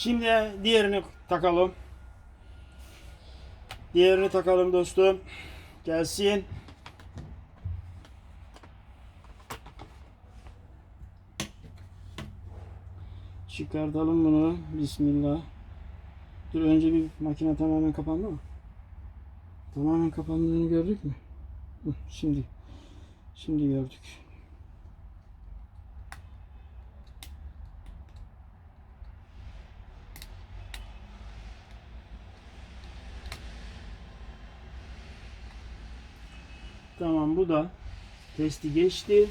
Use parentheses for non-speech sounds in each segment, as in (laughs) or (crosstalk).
Şimdi diğerini takalım. Diğerini takalım dostum. Gelsin. Çıkartalım bunu. Bismillah. Dur önce bir makine tamamen kapandı mı? Tamamen kapandığını gördük mü? Şimdi. Şimdi gördük. Bu da testi geçti.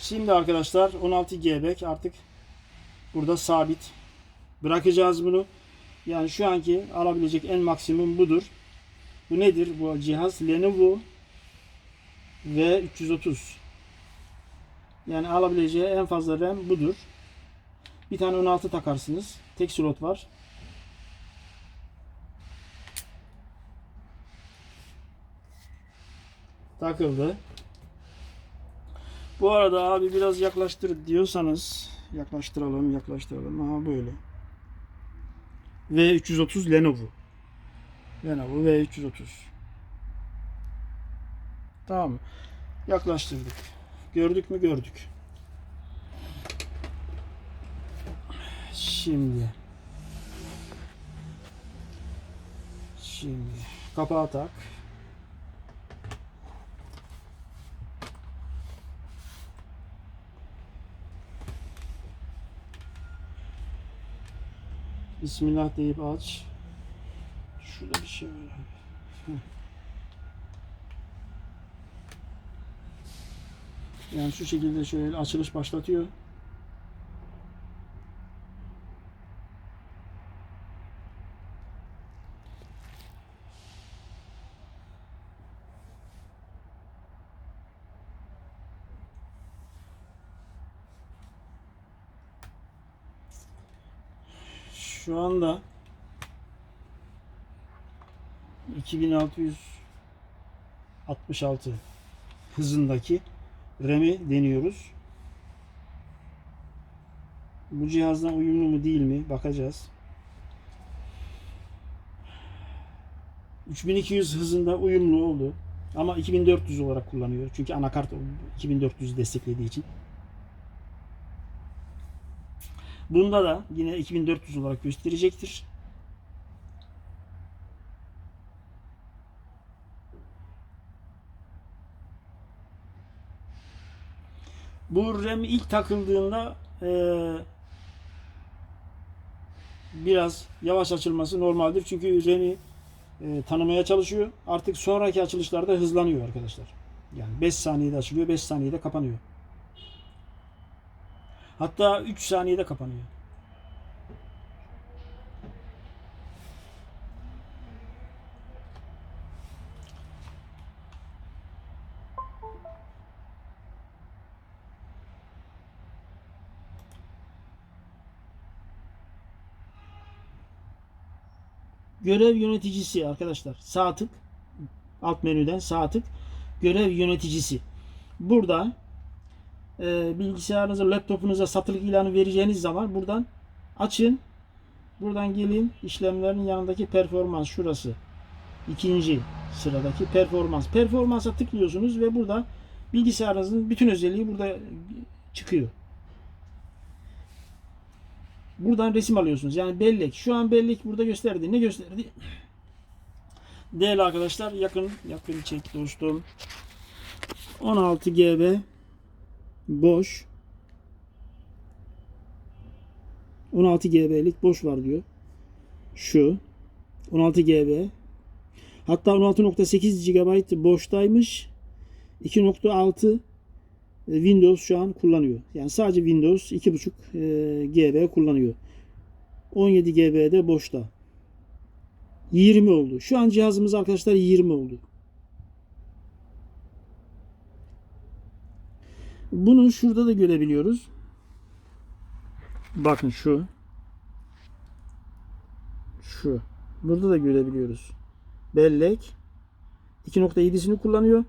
Şimdi arkadaşlar 16 GB artık burada sabit. Bırakacağız bunu. Yani şu anki alabilecek en maksimum budur. Bu nedir? Bu cihaz Lenovo V330. Yani alabileceği en fazla RAM budur. Bir tane 16 takarsınız. Tek slot var. Takıldı. Bu arada abi biraz yaklaştır diyorsanız yaklaştıralım yaklaştıralım. Aha böyle. V330 Lenovo. Lenovo V330. Tamam? Yaklaştırdık. Gördük mü? Gördük. Şimdi. Şimdi. Kapağı tak. Bismillah deyip aç. Şurada bir şey var. Yani şu şekilde şöyle açılış başlatıyor. Şu anda 2666 hızındaki RAM'i deniyoruz. Bu cihazdan uyumlu mu değil mi bakacağız. 3200 hızında uyumlu oldu. Ama 2400 olarak kullanıyor. Çünkü anakart 2400 desteklediği için. Bunda da yine 2400 olarak gösterecektir. Bu RAM ilk takıldığında eee, biraz yavaş açılması normaldir. Çünkü RAM'i eee, tanımaya çalışıyor. Artık sonraki açılışlarda hızlanıyor arkadaşlar. Yani 5 saniyede açılıyor, 5 saniyede kapanıyor. Hatta 3 saniyede kapanıyor. Görev yöneticisi arkadaşlar. Sağ tık alt menüden sağ tık görev yöneticisi. Burada e, bilgisayarınıza, laptopunuza satılık ilanı vereceğiniz zaman buradan açın. Buradan gelin işlemlerin yanındaki performans şurası. İkinci sıradaki performans. Performansa tıklıyorsunuz ve burada bilgisayarınızın bütün özelliği burada çıkıyor. Buradan resim alıyorsunuz. Yani bellek. Şu an bellek burada gösterdi. Ne gösterdi? Değerli arkadaşlar yakın yakın çek dostum. 16 GB boş 16 GB'lik boş var diyor. Şu 16 GB hatta 16.8 GB boştaymış. 2.6 Windows şu an kullanıyor. Yani sadece Windows 2.5 e, GB kullanıyor. 17 GB de boşta. 20 oldu. Şu an cihazımız arkadaşlar 20 oldu. Bunu şurada da görebiliyoruz. Bakın şu. Şu. Burada da görebiliyoruz. Bellek 2.7'sini kullanıyor.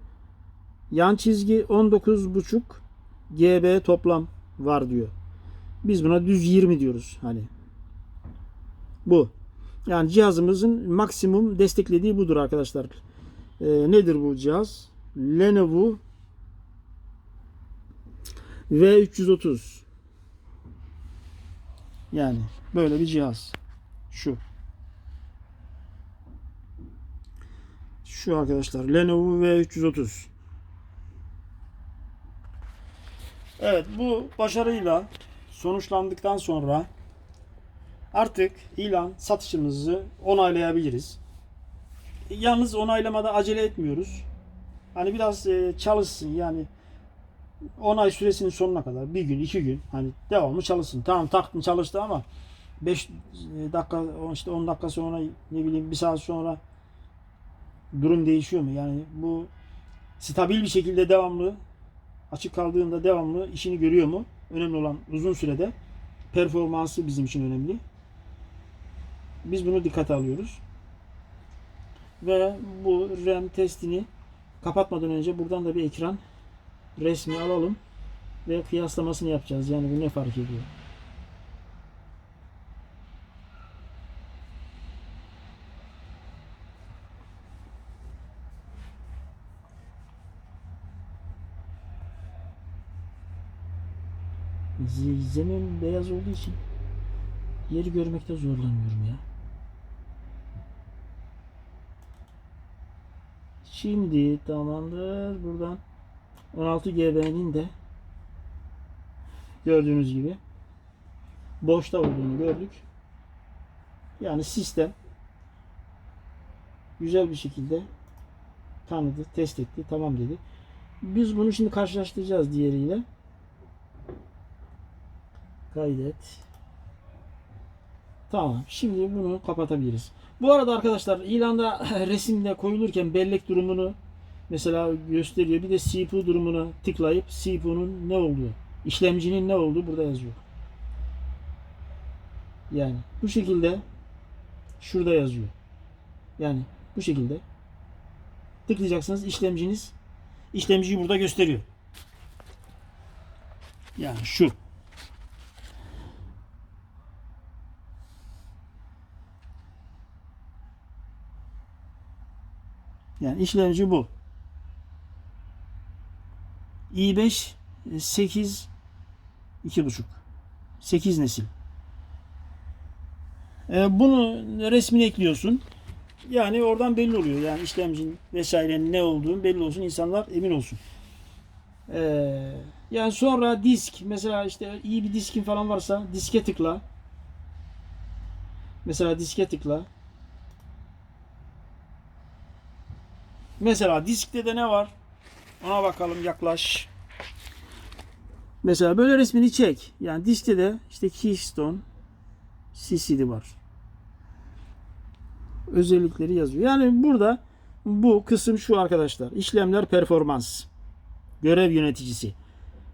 Yan çizgi 19.5 GB toplam var diyor. Biz buna düz 20 diyoruz hani. Bu. Yani cihazımızın maksimum desteklediği budur arkadaşlar. Ee, nedir bu cihaz? Lenovo V330. Yani böyle bir cihaz. Şu. Şu arkadaşlar Lenovo V330. Evet bu başarıyla sonuçlandıktan sonra artık ilan satışımızı onaylayabiliriz. Yalnız onaylamada acele etmiyoruz. Hani biraz e, çalışsın yani onay süresinin sonuna kadar bir gün iki gün hani devamlı çalışsın. Tamam taktın çalıştı ama 5 dakika işte 10 dakika sonra ne bileyim bir saat sonra durum değişiyor mu? Yani bu stabil bir şekilde devamlı açık kaldığında devamlı işini görüyor mu? Önemli olan uzun sürede performansı bizim için önemli. Biz bunu dikkate alıyoruz. Ve bu RAM testini kapatmadan önce buradan da bir ekran resmi alalım ve kıyaslamasını yapacağız. Yani bu ne fark ediyor? Zemin beyaz olduğu için yeri görmekte zorlanıyorum ya. Şimdi tamamdır. Buradan 16 GB'nin de gördüğünüz gibi boşta olduğunu gördük. Yani sistem güzel bir şekilde tanıdı, test etti, tamam dedi. Biz bunu şimdi karşılaştıracağız diğeriyle. Kaydet. Tamam. Şimdi bunu kapatabiliriz. Bu arada arkadaşlar ilanda (laughs) resimde koyulurken bellek durumunu mesela gösteriyor. Bir de CPU durumuna tıklayıp CPU'nun ne olduğu, işlemcinin ne olduğu burada yazıyor. Yani bu şekilde şurada yazıyor. Yani bu şekilde tıklayacaksınız işlemciniz işlemciyi burada gösteriyor. Yani şu. Yani işlemci bu. İ5 8 2.5 8 nesil. Ee, bunu resmini ekliyorsun. Yani oradan belli oluyor. Yani işlemcinin vesairenin ne olduğunu belli olsun. insanlar emin olsun. Ee, yani sonra disk mesela işte iyi bir diskin falan varsa diske tıkla. Mesela diske tıkla. Mesela diskte de ne var? Ona bakalım yaklaş. Mesela böyle resmini çek. Yani diskte de işte Keystone CCD var. Özellikleri yazıyor. Yani burada bu kısım şu arkadaşlar. İşlemler performans. Görev yöneticisi.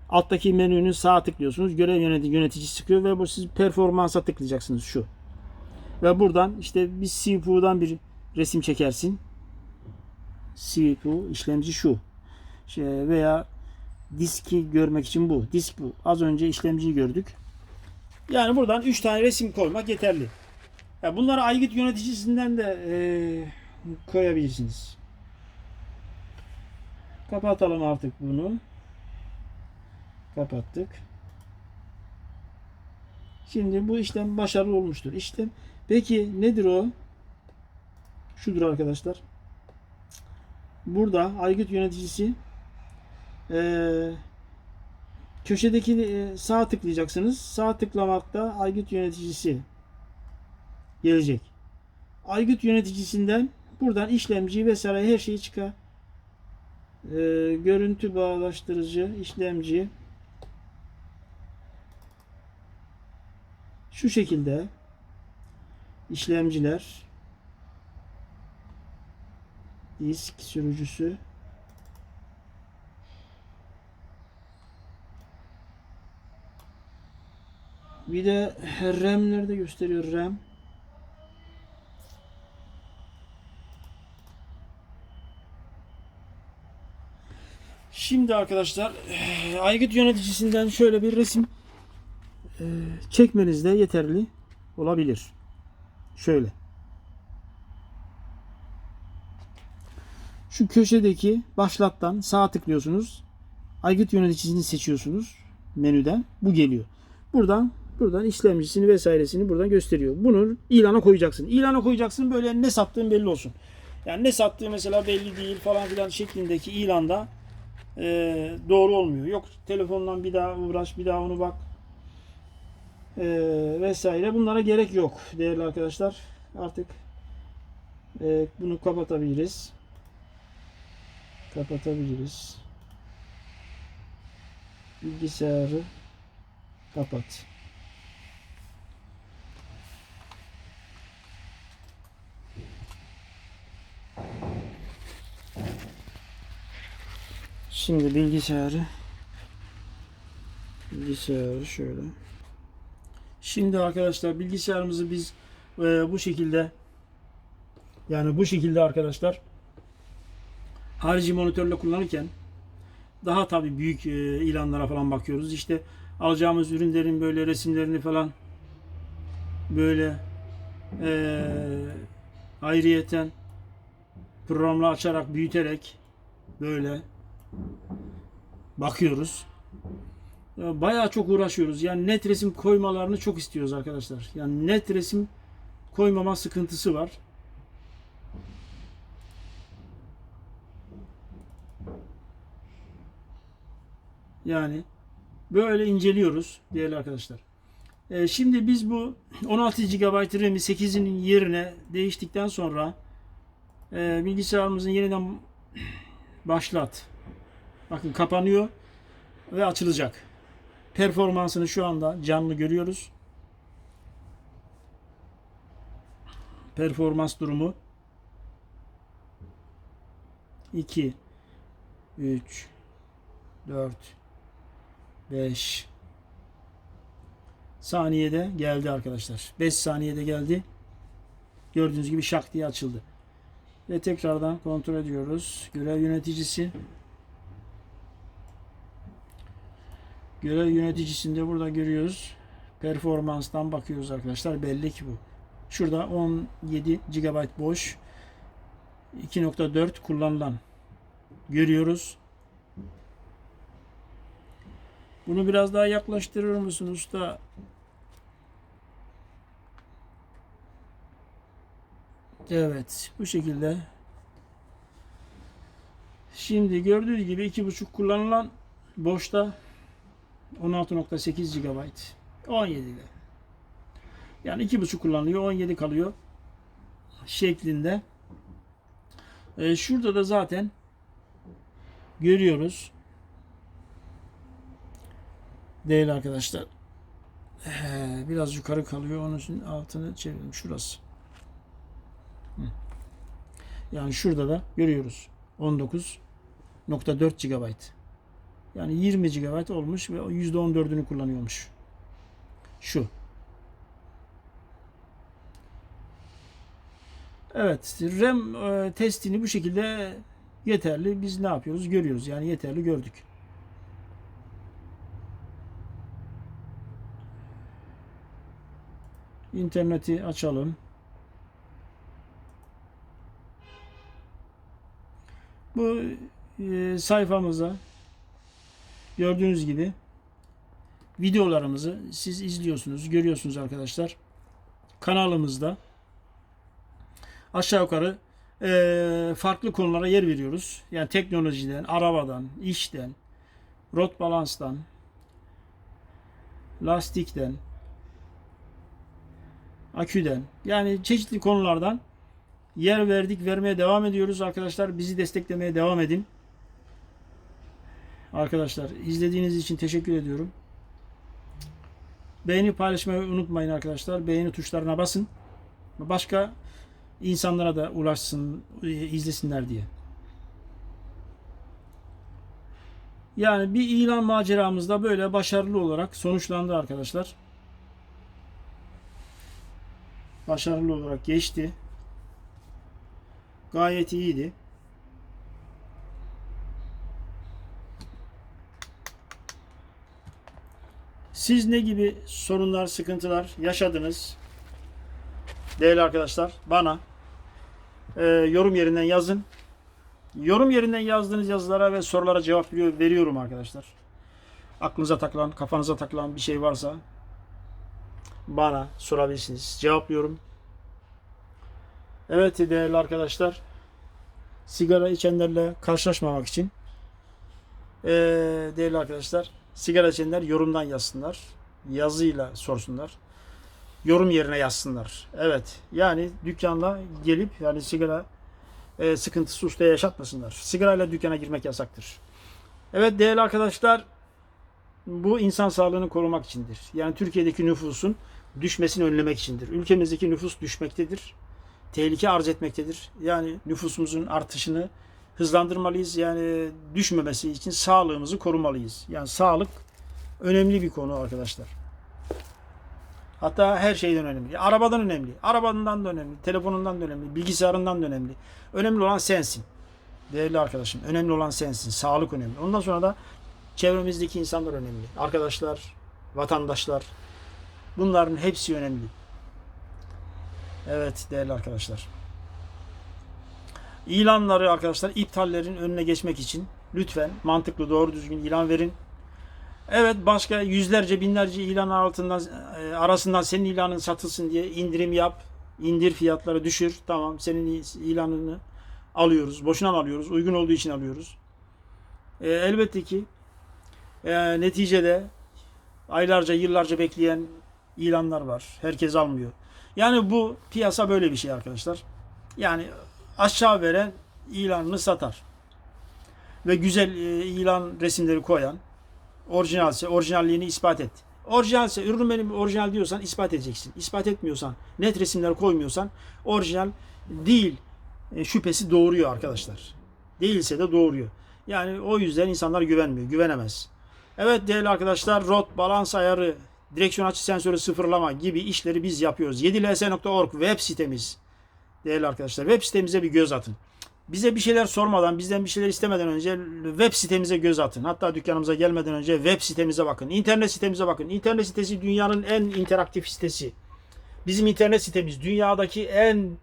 Alttaki menünün sağ tıklıyorsunuz. Görev yönetici, yöneticisi çıkıyor ve bu siz performansa tıklayacaksınız şu. Ve buradan işte bir CPU'dan bir resim çekersin. CPU işlemci şu. Şey, veya diski görmek için bu. Disk bu. Az önce işlemciyi gördük. Yani buradan 3 tane resim koymak yeterli. Ya bunları aygıt yöneticisinden de eee, koyabilirsiniz. Kapatalım artık bunu. Kapattık. Şimdi bu işlem başarılı olmuştur. İşlem peki nedir o? Şudur arkadaşlar. Burada aygıt yöneticisi eee köşedeki eee, sağ tıklayacaksınız. Sağ tıklamakta aygıt yöneticisi gelecek. Aygıt yöneticisinden buradan işlemci vesaire her şeyi çıkar. Eee, görüntü bağlaştırıcı, işlemci şu şekilde işlemciler disk sürücüsü bir de RAM'leri de gösteriyor RAM Şimdi arkadaşlar eee, aygıt yöneticisinden şöyle bir resim e, çekmeniz de yeterli olabilir. Şöyle. Şu köşedeki başlattan sağa tıklıyorsunuz. Aygıt yöneticisini seçiyorsunuz menüden. Bu geliyor. Buradan buradan işlemcisini vesairesini buradan gösteriyor. Bunu ilana koyacaksın. İlana koyacaksın böyle ne sattığın belli olsun. Yani ne sattığı mesela belli değil falan filan şeklindeki ilanda e, doğru olmuyor. Yok telefondan bir daha uğraş bir daha onu bak e, vesaire. Bunlara gerek yok değerli arkadaşlar. Artık e, bunu kapatabiliriz. Kapatabiliriz. Bilgisayarı kapat. Şimdi bilgisayarı bilgisayarı şöyle. Şimdi arkadaşlar bilgisayarımızı biz e, bu şekilde yani bu şekilde arkadaşlar harici monitörle kullanırken daha tabii büyük e, ilanlara falan bakıyoruz. İşte alacağımız ürünlerin böyle resimlerini falan böyle e, ayrıyeten programla açarak büyüterek böyle bakıyoruz. Ya Bayağı çok uğraşıyoruz. Yani net resim koymalarını çok istiyoruz arkadaşlar. Yani net resim koymama sıkıntısı var. Yani böyle inceliyoruz değerli arkadaşlar. Ee, şimdi biz bu 16 GB RAM'i 8'in yerine değiştikten sonra e, bilgisayarımızın yeniden başlat. Bakın kapanıyor ve açılacak. Performansını şu anda canlı görüyoruz. Performans durumu 2 3 4 5 saniyede geldi arkadaşlar. 5 saniyede geldi. Gördüğünüz gibi şak diye açıldı. Ve tekrardan kontrol ediyoruz. Görev yöneticisi Görev yöneticisinde burada görüyoruz. Performanstan bakıyoruz arkadaşlar. Belli ki bu. Şurada 17 GB boş. 2.4 kullanılan. Görüyoruz. Bunu biraz daha yaklaştırır mısın usta? Evet. Bu şekilde. Şimdi gördüğünüz gibi 2.5 kullanılan boşta 16.8 GB 17 ile. Yani 2.5 kullanılıyor 17 kalıyor şeklinde. Ee, şurada da zaten görüyoruz. Değil arkadaşlar. Ee, biraz yukarı kalıyor. Onun için altını çevirdim. Şurası. Yani şurada da görüyoruz. 19.4 GB. Yani 20 GB olmuş ve %14'ünü kullanıyormuş. Şu. Evet, RAM e, testini bu şekilde yeterli. Biz ne yapıyoruz? Görüyoruz. Yani yeterli gördük. İnterneti açalım. Bu e, sayfamıza gördüğünüz gibi videolarımızı siz izliyorsunuz, görüyorsunuz arkadaşlar. Kanalımızda aşağı yukarı e, farklı konulara yer veriyoruz. Yani teknolojiden, arabadan, işten, rot balanstan, lastikten, aküden yani çeşitli konulardan yer verdik, vermeye devam ediyoruz arkadaşlar. Bizi desteklemeye devam edin. Arkadaşlar izlediğiniz için teşekkür ediyorum. Beğeni paylaşmayı unutmayın arkadaşlar. Beğeni tuşlarına basın. Başka insanlara da ulaşsın, izlesinler diye. Yani bir ilan maceramız da böyle başarılı olarak sonuçlandı arkadaşlar. Başarılı olarak geçti. Gayet iyiydi. Siz ne gibi sorunlar, sıkıntılar yaşadınız? Değerli arkadaşlar bana e, yorum yerinden yazın. Yorum yerinden yazdığınız yazılara ve sorulara cevap veriyor- veriyorum arkadaşlar. Aklınıza takılan, kafanıza takılan bir şey varsa bana sorabilirsiniz. Cevaplıyorum. Evet değerli arkadaşlar. Sigara içenlerle karşılaşmamak için eee, değerli arkadaşlar sigara içenler yorumdan yazsınlar. Yazıyla sorsunlar. Yorum yerine yazsınlar. Evet. Yani dükkanla gelip yani sigara e, sıkıntısı ustaya yaşatmasınlar. Sigarayla dükkana girmek yasaktır. Evet değerli arkadaşlar bu insan sağlığını korumak içindir. Yani Türkiye'deki nüfusun düşmesini önlemek içindir. Ülkemizdeki nüfus düşmektedir. Tehlike arz etmektedir. Yani nüfusumuzun artışını hızlandırmalıyız. Yani düşmemesi için sağlığımızı korumalıyız. Yani sağlık önemli bir konu arkadaşlar. Hatta her şeyden önemli. Arabadan önemli. Arabandan da önemli. Telefonundan da önemli. Bilgisayarından da önemli. Önemli olan sensin. Değerli arkadaşım. Önemli olan sensin. Sağlık önemli. Ondan sonra da çevremizdeki insanlar önemli. Arkadaşlar, vatandaşlar. Bunların hepsi önemli. Evet değerli arkadaşlar. İlanları arkadaşlar iptallerin önüne geçmek için lütfen mantıklı doğru düzgün ilan verin. Evet başka yüzlerce binlerce ilan altından e, arasından senin ilanın satılsın diye indirim yap. indir fiyatları düşür. Tamam senin ilanını alıyoruz. Boşuna mı alıyoruz? Uygun olduğu için alıyoruz. E, elbette ki e, neticede aylarca yıllarca bekleyen ilanlar var. Herkes almıyor. Yani bu piyasa böyle bir şey arkadaşlar. Yani aşağı veren ilanını satar. Ve güzel e, ilan resimleri koyan orijinalse orijinalliğini ispat et. Orijinalse ürün benim orijinal diyorsan ispat edeceksin. İspat etmiyorsan, net resimler koymuyorsan orijinal değil e, şüphesi doğuruyor arkadaşlar. Değilse de doğuruyor. Yani o yüzden insanlar güvenmiyor, güvenemez. Evet değerli arkadaşlar, rot, balans ayarı, direksiyon açı sensörü sıfırlama gibi işleri biz yapıyoruz. 7ls.org web sitemiz. Değerli arkadaşlar, web sitemize bir göz atın. Bize bir şeyler sormadan, bizden bir şeyler istemeden önce web sitemize göz atın. Hatta dükkanımıza gelmeden önce web sitemize bakın. İnternet sitemize bakın. İnternet sitesi dünyanın en interaktif sitesi. Bizim internet sitemiz dünyadaki en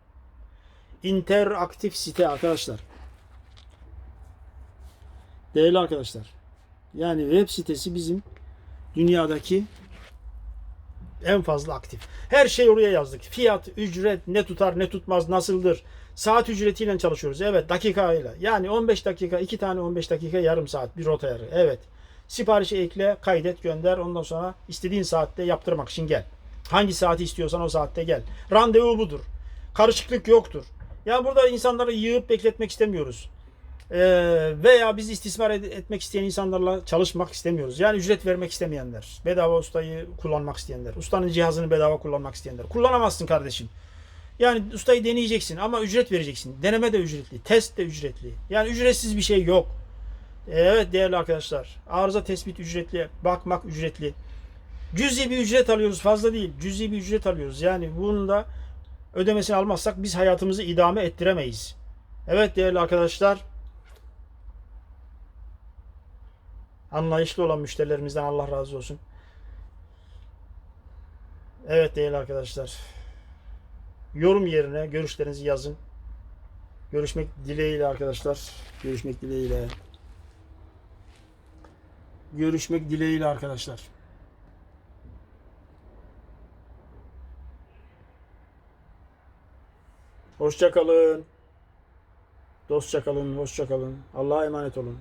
interaktif site arkadaşlar. Değerli arkadaşlar. Yani web sitesi bizim dünyadaki en fazla aktif. Her şey oraya yazdık. Fiyat, ücret, ne tutar, ne tutmaz, nasıldır? Saat ücretiyle çalışıyoruz. Evet, dakikayla. Yani 15 dakika, iki tane 15 dakika, yarım saat bir rota yarı. Evet. Siparişi ekle, kaydet, gönder. Ondan sonra istediğin saatte yaptırmak için gel. Hangi saati istiyorsan o saatte gel. Randevu budur. Karışıklık yoktur. Ya burada insanları yığıp bekletmek istemiyoruz. Ee, veya biz istismar etmek isteyen insanlarla çalışmak istemiyoruz. Yani ücret vermek istemeyenler, bedava ustayı kullanmak isteyenler, ustanın cihazını bedava kullanmak isteyenler. Kullanamazsın kardeşim. Yani ustayı deneyeceksin ama ücret vereceksin. Deneme de ücretli, test de ücretli. Yani ücretsiz bir şey yok. Evet değerli arkadaşlar, arıza tespit ücretli, bakmak ücretli. Cüzi bir ücret alıyoruz, fazla değil. Cüzi bir ücret alıyoruz. Yani bunun da ödemesini almazsak biz hayatımızı idame ettiremeyiz. Evet değerli arkadaşlar, anlayışlı olan müşterilerimizden Allah razı olsun. Evet değerli arkadaşlar. Yorum yerine görüşlerinizi yazın. Görüşmek dileğiyle arkadaşlar. Görüşmek dileğiyle. Görüşmek dileğiyle arkadaşlar. Hoşça kalın. Dostça kalın, hoşça kalın. Allah'a emanet olun.